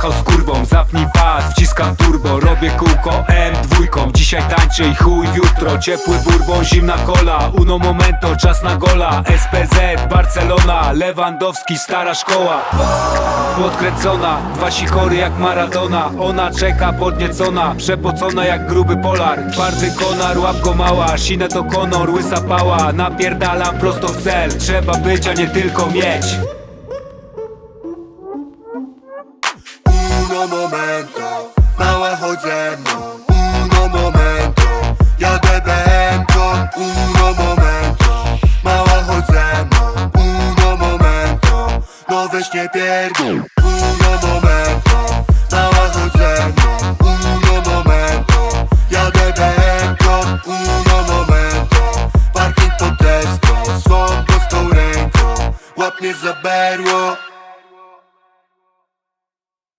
Przyjechał z kurwą, zapnij pas, wciskam turbo Robię kółko M dwójką. Dzisiaj tańczę i chuj jutro Ciepły bourbon, zimna cola Uno momento, czas na gola. SPZ, Barcelona Lewandowski, stara szkoła. Podkręcona, dwa sikory jak Maradona Ona czeka podniecona, przepocona jak gruby polar. Twardy konar, łap go mała Sinę to konor, łysa pała. Napierdalam prosto w cel Trzeba być, a nie tylko mieć Uno momento, mała chodź ze mną. Uno momento, jadę będą. Uno momento, mała chodź ze mną. Uno momento, no weź nie pierdol. Uno momento, mała chodź ze mną. Uno momento, jadę będą. Uno momento, parking pod deską Swą prostą ręką, łap mnie za berło.